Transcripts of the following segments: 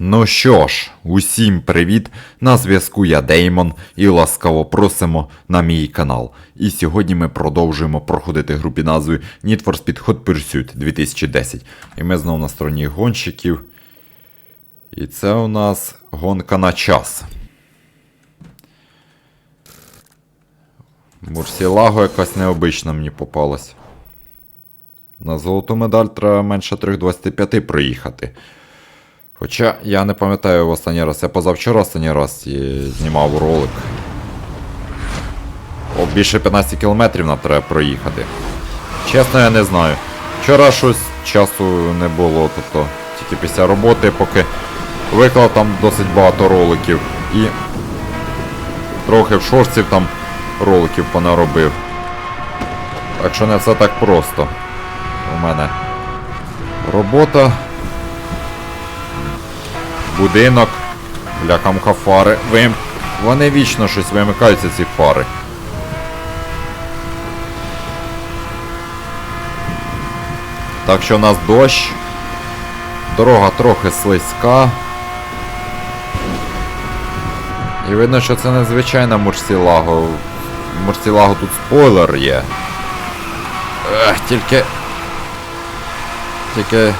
Ну що ж, усім привіт! На зв'язку я Деймон і ласкаво просимо на мій канал. І сьогодні ми продовжуємо проходити гру під назвою Need for Speed Hot Pursuit 2010. І ми знову на стороні гонщиків. І це у нас гонка на час. Мурсілаго якась необична мені попалась. На золоту медаль треба менше 3.25 проїхати. Хоча я не пам'ятаю в останній раз. Я позавчора останній раз знімав ролик. О, більше 15 кілометрів нам треба проїхати. Чесно, я не знаю. Вчора щось часу не було, тобто тільки після роботи, поки виклав там досить багато роликів і трохи в шорців там роликів понаробив. Так що не все так просто. У мене робота будинок, бляхамка фари. Вим... Вони вічно щось вимикаються, ці фари. Так що у нас дощ. Дорога трохи слизька. І видно, що це незвичайна Мурсілаго. Мурсілаго тут спойлер є. Ех, тільки. Тільки.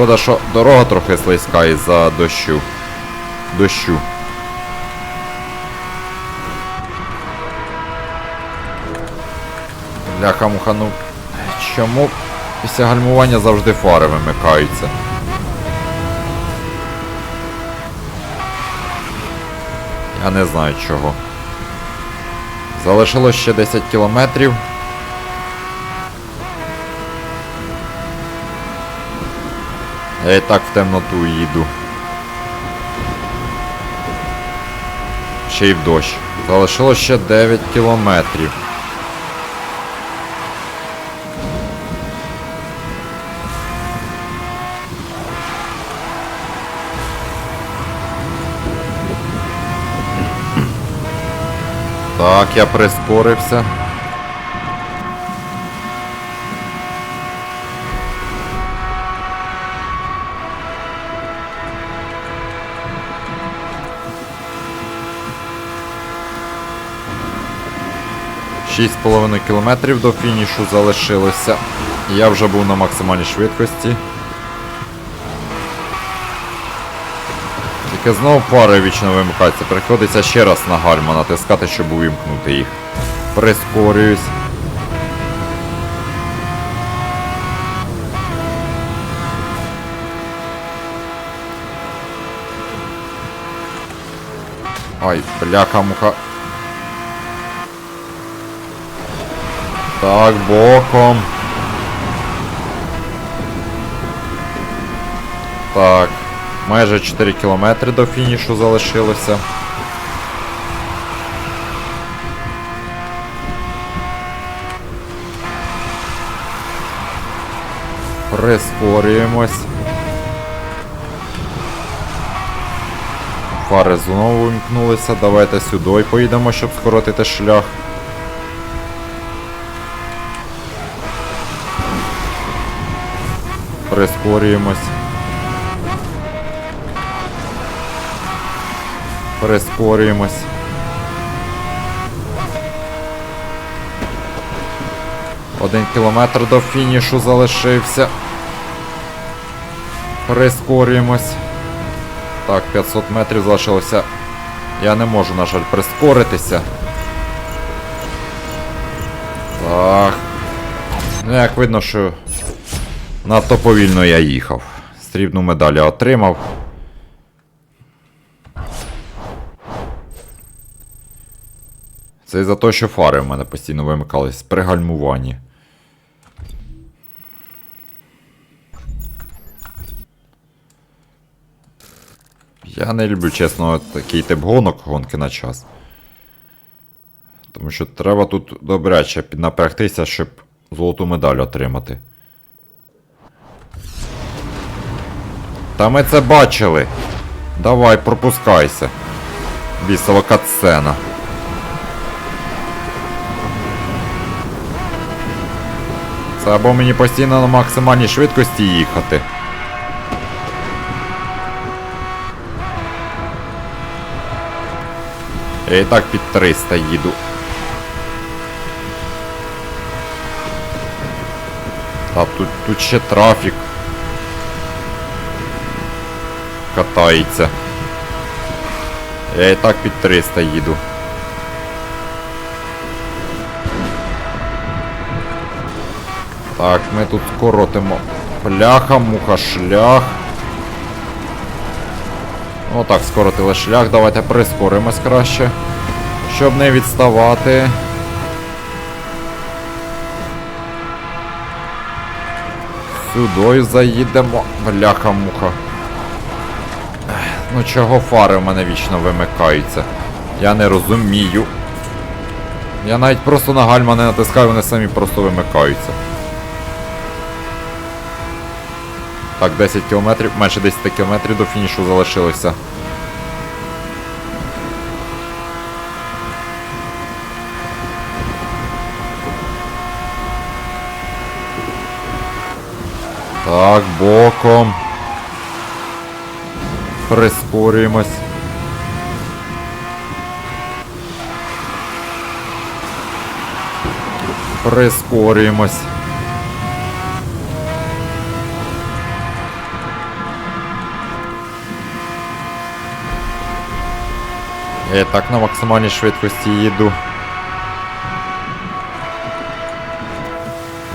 Шкода, що дорога трохи слизька із-за дощу. Дощу. Бляха муха, ну чому після гальмування завжди фари вимикаються? Я не знаю чого. Залишилось ще 10 кілометрів. Я і так в темноту їду. Ще й в дощ. Залишилось ще 9 кілометрів. Так, я прискорився. Шість з половиною кілометрів до фінішу залишилося. Я вже був на максимальній швидкості. Тільки знову фари вічно вимикаються. Приходиться ще раз на гальма натискати, щоб увімкнути їх. Прискорююсь. Ой, бляха-муха. Так, боком. Так. Майже 4 кілометри до фінішу залишилося. Прискорюємось. Фари знову вимкнулися. Давайте сюди поїдемо, щоб скоротити шлях. Прискорюємось. Прискорюємось. Один кілометр до фінішу залишився. Прискорюємось. Так, 500 метрів залишилося. Я не можу, на жаль, прискоритися. Так. Ну, як видно, що надто повільно я їхав. Срібну медаль отримав. Це за те, що фари в мене постійно вимикались при гальмуванні. Я не люблю, чесно, такий тип гонок, гонки на час. Тому що треба тут добряче піднапрягтися, щоб золоту медаль отримати. Та ми це бачили. Давай, пропускайся. Бісова катсцена. Це або мені постійно на максимальній швидкості їхати. Я і так під 300 їду. Та тут, тут ще трафік. Катається. Я і так під 300 їду. Так, ми тут скоротимо. Бляха, муха, шлях. Отак, скоротили шлях, давайте прискоримось краще. Щоб не відставати. Сюдою заїдемо. Бляха муха. Ну чого фари в мене вічно вимикаються? Я не розумію. Я навіть просто на гальма не натискаю, вони самі просто вимикаються. Так, 10 кілометрів, менше 10 кілометрів до фінішу залишилося. Так, боком. Прискорюємось. Прискорюємось. Я так на максимальній швидкості їду.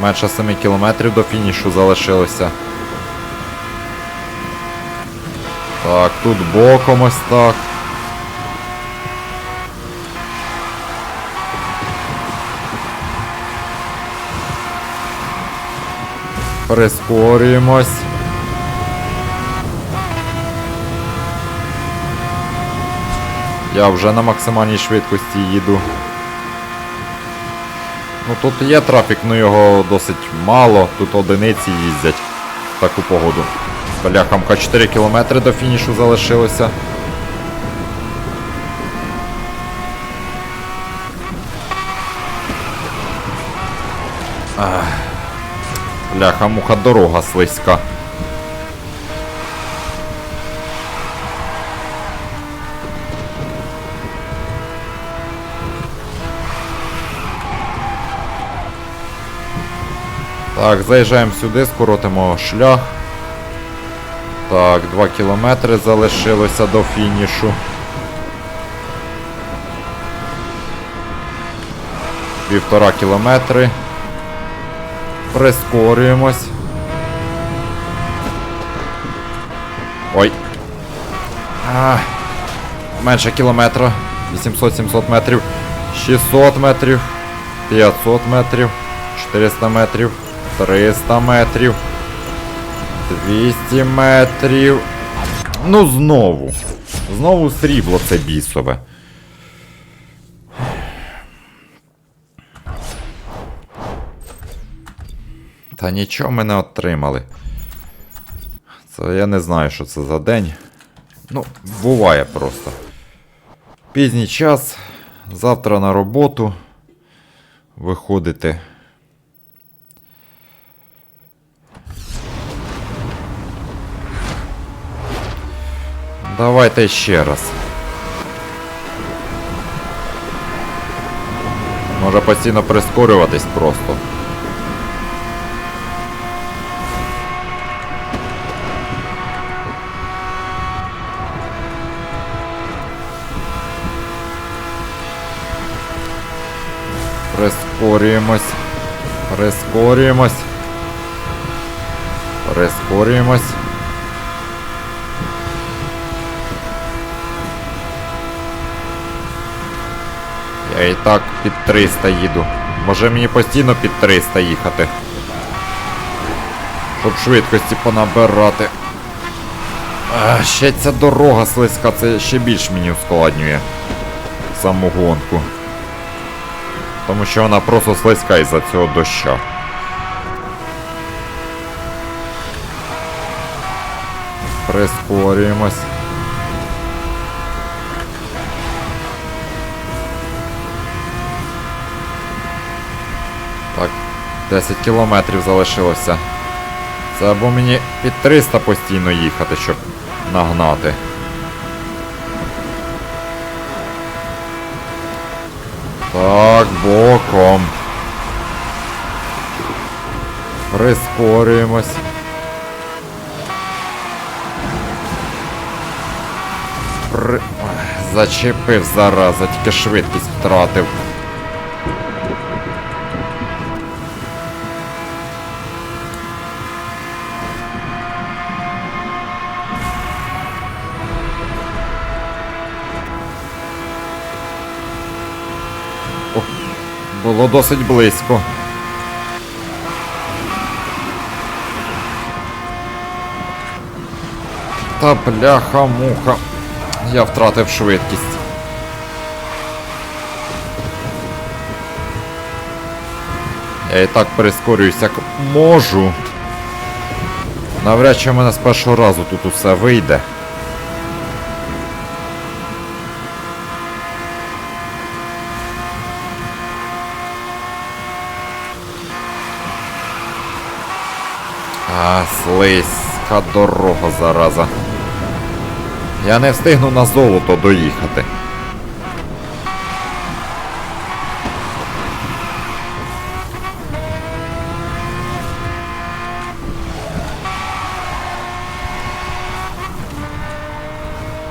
Менше 7 кілометрів до фінішу залишилося. Так, тут боком ось так. Прискорюємось. Я вже на максимальній швидкості їду. Ну тут є трафік, ну його досить мало. Тут одиниці їздять в таку погоду. Бляхамка 4 кілометри до фінішу залишилося. Ах. Бляха-муха дорога слизька. Так, заїжджаємо сюди, скоротимо шлях. Так, 2 кілометри залишилося до фінішу. Півтора кілометри. Прискорюємось. Ой. А, менше кілометра. 800-700 метрів. 600 метрів. 500 метрів. 400 метрів. 300 метрів. 200 метрів. Ну знову. Знову срібло це бісове. Та нічого ми не отримали. Це я не знаю, що це за день. Ну, буває просто. Пізній час. Завтра на роботу. Виходити. Давайте ще раз. Може постійно прискорюватись просто. Прискорюємось. Прискорюємось. Прискорюємось. І так під 300 їду. Може мені постійно під 300 їхати. Щоб швидкості понабирати. А, ще ця дорога слизька, це ще більш мені ускладнює саму гонку. Тому що вона просто слизька із-за цього доща. Прискорюємось. 10 кілометрів залишилося. Це або мені під 300 постійно їхати, щоб нагнати. Так, боком. Прискорюємось. При... Зачепив зараза, тільки швидкість втратив. Було досить близько. Та бляха-муха. Я втратив швидкість. Я і так прискорююсь, як можу. Навряд чи в мене з першого разу тут усе вийде. А, слизька дорога, зараза. Я не встигну на золото доїхати.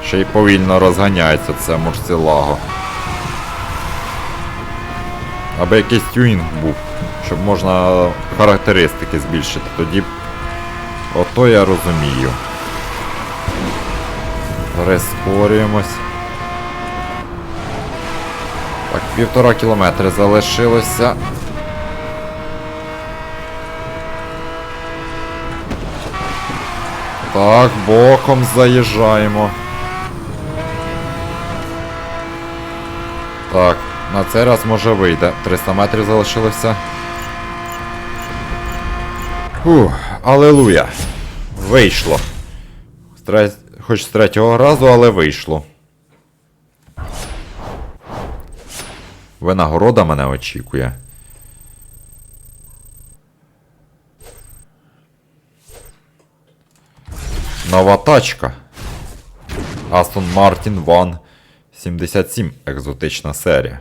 Ще й повільно розганяється це мурсілаго. Аби якийсь тюнінг був, щоб можна характеристики збільшити, тоді ото я розумію. Прискорюємось. Так, півтора кілометри залишилося. Так, боком заїжджаємо. Так, на цей раз може вийде. 300 метрів залишилося. Фух, алелуя. Вийшло. Хоч з третього разу, але вийшло. Винагорода мене очікує. Нова тачка. Aston Martin One 77. Екзотична серія.